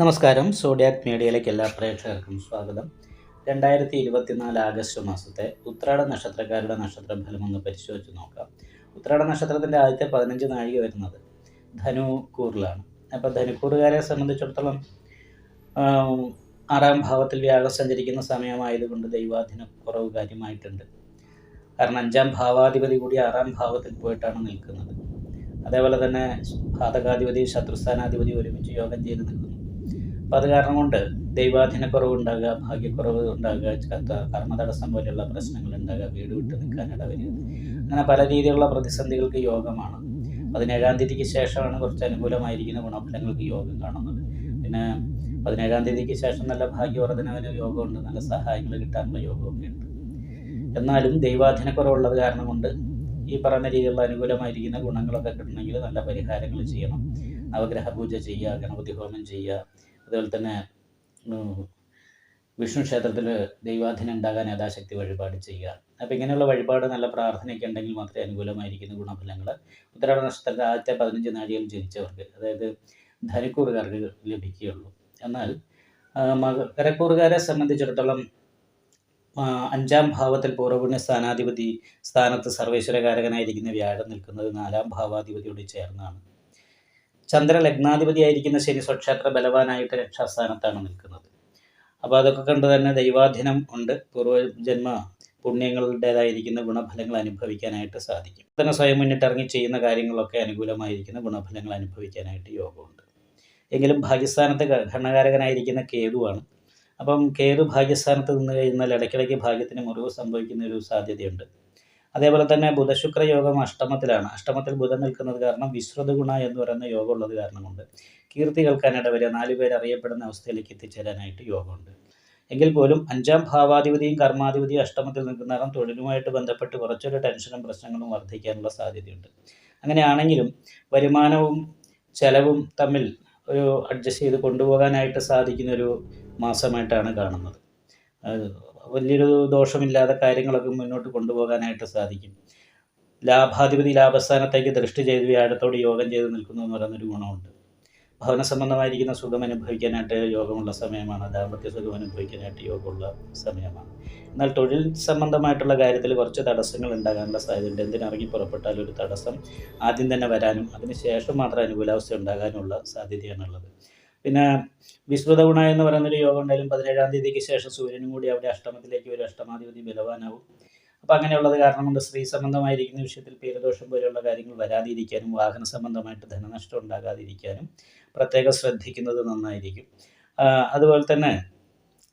നമസ്കാരം. സോഡിയാക് മീഡിയയിലേക്ക് എല്ലാ പ്രേക്ഷകർക്കും സ്വാഗതം. രണ്ടായിരത്തി ഇരുപത്തിനാല് ആഗസ്റ്റ് മാസത്തെ ഉത്രാട നക്ഷത്രക്കാരുടെ നക്ഷത്രഫലം ഒന്ന് പരിശോധിച്ച് നോക്കാം. ഉത്രാട നക്ഷത്രത്തിന്റെ ആദ്യത്തെ പതിനഞ്ച് നാഴിക വരുന്നത് ധനു കൂറിലാണ്. അപ്പോൾ ധനുക്കൂറുകാരെ സംബന്ധിച്ചിടത്തോളം ആറാം ഭാവത്തിൽ വ്യാഴം സഞ്ചരിക്കുന്ന സമയമായതുകൊണ്ട് ദൈവാധീന കുറവ് കാര്യമായിട്ടുണ്ട്. കാരണം അഞ്ചാം ഭാവാധിപതി കൂടി ആറാം ഭാവത്തിൽ പോയിട്ടാണ് നിൽക്കുന്നത്. അതേപോലെ തന്നെ ഘാതകാധിപതി ശത്രുസ്ഥാനാധിപതി ഒരുമിച്ച് യോഗം ചെയ്ത് നിൽക്കുന്നു. അപ്പോൾ അത് കാരണം കൊണ്ട് ദൈവാധീനക്കുറവ് ഉണ്ടാകുക ഭാഗ്യക്കുറവ് ഉണ്ടാകുക കർമ്മതടസ്സം പോലെയുള്ള പ്രശ്നങ്ങൾ ഉണ്ടാകുക വീട് വിട്ട് നിൽക്കാൻ ഇടവരിക അങ്ങനെ പല രീതിയിലുള്ള പ്രതിസന്ധികൾക്ക് യോഗമാണ്. പതിനേഴാം തീയതിക്ക് ശേഷമാണ് കുറച്ച് അനുകൂലമായിരിക്കുന്ന ഗുണഫലങ്ങൾക്ക് യോഗം കാണുന്നത്. പിന്നെ പതിനേഴാം തീയതിക്ക് ശേഷം നല്ല ഭാഗ്യവർദ്ധനവിന് യോഗമുണ്ട് നല്ല സഹായങ്ങൾ കിട്ടാനുള്ള യോഗമൊക്കെ ഉണ്ട്. എന്നാലും ദൈവാധീനക്കുറവുള്ളത് കാരണം കൊണ്ട് ഈ പറഞ്ഞ രീതിയിലുള്ള അനുകൂലമായിരിക്കുന്ന ഗുണങ്ങളൊക്കെ കിട്ടണമെങ്കിൽ നല്ല പരിഹാരങ്ങൾ ചെയ്യണം. നവഗ്രഹ പൂജ ചെയ്യുക ഗണപതി ഹോമം ചെയ്യുക അതുപോലെ തന്നെ വിഷ്ണു ക്ഷേത്രത്തിൽ ദൈവാധീനം ഉണ്ടാകാൻ യഥാശക്തി വഴിപാട് ചെയ്യുക. അപ്പോൾ ഇങ്ങനെയുള്ള വഴിപാട് നല്ല പ്രാർത്ഥനയൊക്കെ ഉണ്ടെങ്കിൽ മാത്രമേ അനുകൂലമായിരിക്കുന്ന ഗുണഫലങ്ങൾ ഉത്തരാട നക്ഷത്രത്തിൽ ആദ്യത്തെ പതിനഞ്ച് നാഴികൾ ജനിച്ചവർക്ക് അതായത് ധനക്കൂറുകാർക്ക് ലഭിക്കുകയുള്ളൂ. എന്നാൽ മകരക്കൂറുകാരെ സംബന്ധിച്ചിടത്തോളം അഞ്ചാം ഭാവത്തിൽ പൂർവപുണ്യ സ്ഥാനാധിപതി സ്ഥാനത്ത് സർവേശ്വരകാരകനായിരിക്കുന്ന വ്യാഴം നിൽക്കുന്നത് നാലാം ഭാവാധിപതിയോട് ചേർന്നാണ്. ചന്ദ്ര ലഗ്നാധിപതിയായിരിക്കുന്ന ശനി സ്വക്ഷേത്ര ബലവാനായിട്ട് രക്ഷാസ്ഥാനത്താണ് നിൽക്കുന്നത്. അപ്പോൾ അതൊക്കെ കണ്ട് തന്നെ ദൈവാധീനം ഉണ്ട്. പൂർവജന്മ പുണ്യങ്ങളുടേതായിരിക്കുന്ന ഗുണഫലങ്ങൾ അനുഭവിക്കാനായിട്ട് സാധിക്കും. തന്നെ സ്വയം മുന്നിട്ടിറങ്ങി ചെയ്യുന്ന കാര്യങ്ങളൊക്കെ അനുകൂലമായിരിക്കുന്ന ഗുണഫലങ്ങൾ അനുഭവിക്കാനായിട്ട് യോഗമുണ്ട്. എങ്കിലും ഭാഗ്യസ്ഥാനത്ത് ഘടനകാരകനായിരിക്കുന്ന കേതുവാണ്. അപ്പം കേതു ഭാഗ്യസ്ഥാനത്ത് നിന്ന് കഴിഞ്ഞാൽ ഇടയ്ക്കിടയ്ക്ക് ഭാഗ്യത്തിന് മുറിവ് സംഭവിക്കുന്ന ഒരു സാധ്യതയുണ്ട്. അതേപോലെ തന്നെ ബുധശുക്ര യോഗം അഷ്ടമത്തിലാണ്. അഷ്ടമത്തിൽ ബുധൻ നിൽക്കുന്നത് കാരണം വിശ്രുത ഗുണ എന്ന് പറയുന്ന യോഗം ഉള്ളത് കാരണമുണ്ട്. കീർത്തി കേൾക്കാനിട വരെ നാല് പേര് അറിയപ്പെടുന്ന അവസ്ഥയിലേക്ക് എത്തിച്ചേരാനായിട്ട് യോഗമുണ്ട്. എങ്കിൽ പോലും അഞ്ചാം ഭാവാധിപതിയും കർമാധിപതിയും അഷ്ടമത്തിൽ നിൽക്കുന്ന കാരണം തൊഴിലുമായിട്ട് ബന്ധപ്പെട്ട് കുറച്ചൊരു ടെൻഷനും പ്രശ്നങ്ങളും വർദ്ധിക്കാനുള്ള സാധ്യതയുണ്ട്. അങ്ങനെയാണെങ്കിലും വരുമാനവും ചെലവും തമ്മിൽ ഒരു അഡ്ജസ്റ്റ് ചെയ്ത് കൊണ്ടുപോകാനായിട്ട് സാധിക്കുന്ന ഒരു മാസമായിട്ടാണ് കാണുന്നത്. വലിയൊരു ദോഷമില്ലാതെ കാര്യങ്ങളൊക്കെ മുന്നോട്ട് കൊണ്ടുപോകാനായിട്ട് സാധിക്കും. ലാഭാധിപതി ലാഭസ്ഥാനത്തേക്ക് ദൃഷ്ടി ചെയ്ത് വ്യാഴത്തോട് യോഗം ചെയ്ത് നിൽക്കുന്നു എന്ന് പറയുന്നൊരു ഗുണമുണ്ട്. ഭവന സംബന്ധമായിരിക്കുന്ന സുഖം അനുഭവിക്കാനായിട്ട് യോഗമുള്ള സമയമാണ്. ദാമ്പത്യ സുഖം അനുഭവിക്കാനായിട്ട് യോഗമുള്ള സമയമാണ്. എന്നാൽ തൊഴിൽ സംബന്ധമായിട്ടുള്ള കാര്യത്തിൽ കുറച്ച് തടസ്സങ്ങൾ ഉണ്ടാകാനുള്ള സാധ്യതയുണ്ട്. എന്തിനിറങ്ങി പുറപ്പെട്ടാലും ഒരു തടസ്സം ആദ്യം തന്നെ വരാനും അതിനുശേഷം മാത്രം അനുകൂലാവസ്ഥ ഉണ്ടാകാനുള്ള സാധ്യതയാണുള്ളത്. പിന്നെ വിശ്രുത ഗുണ എന്ന് പറയുന്നൊരു യോഗം ഉണ്ടായാലും പതിനേഴാം തീയതിക്ക് ശേഷം സൂര്യനും കൂടി അവിടെ അഷ്ടമത്തിലേക്ക് ഒരു അഷ്ടമാധിപതി ബലവാനാവും. അപ്പോൾ അങ്ങനെയുള്ളത് കാരണം കൊണ്ട് സ്ത്രീ സംബന്ധമായിരിക്കുന്ന വിഷയത്തിൽ പേരദോഷം പോലെയുള്ള കാര്യങ്ങൾ വരാതിരിക്കാനും വാഹന സംബന്ധമായിട്ട് ധനനഷ്ടം ഉണ്ടാകാതിരിക്കാനും പ്രത്യേകം ശ്രദ്ധിക്കുന്നത് നന്നായിരിക്കും. അതുപോലെ തന്നെ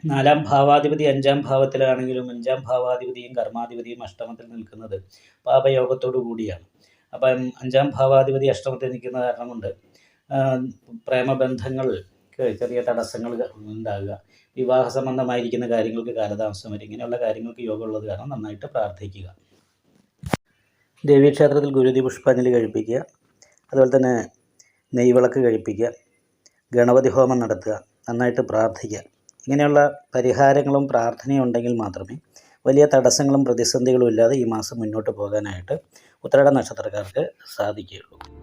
നാലാം ഭാവാധിപതി അഞ്ചാം ഭാവത്തിലാണെങ്കിലും അഞ്ചാം ഭാവാധിപതിയും കർമാധിപതിയും അഷ്ടമത്തിൽ നിൽക്കുന്നത് പാപയോഗത്തോടു കൂടിയാണ്. അപ്പം അഞ്ചാം ഭാവാധിപതി അഷ്ടമത്തിൽ നിൽക്കുന്ന കാരണം കൊണ്ട് പ്രേമബന്ധങ്ങൾക്ക് ചെറിയ തടസ്സങ്ങൾ ഉണ്ടാകുക വിവാഹ സംബന്ധമായിരിക്കുന്ന കാര്യങ്ങൾക്ക് കാലതാമസം വരും. ഇങ്ങനെയുള്ള കാര്യങ്ങൾക്ക് യോഗമുള്ളത് കാരണം നന്നായിട്ട് പ്രാർത്ഥിക്കുക. ദേവീക്ഷേത്രത്തിൽ ഗുരുതി പുഷ്പാഞ്ജലി കഴിപ്പിക്കുക. അതുപോലെ തന്നെ നെയ്വിളക്ക് കഴിപ്പിക്കുക. ഗണപതി ഹോമം നടത്തുക. നന്നായിട്ട് പ്രാർത്ഥിക്കുക. ഇങ്ങനെയുള്ള പരിഹാരങ്ങളും പ്രാർത്ഥനയും ഉണ്ടെങ്കിൽ മാത്രമേ വലിയ തടസ്സങ്ങളും പ്രതിസന്ധികളും ഇല്ലാതെ ഈ മാസം മുന്നോട്ട് പോകാനായിട്ട് ഉത്തരാട നക്ഷത്രക്കാർക്ക് സാധിക്കുകയുള്ളൂ.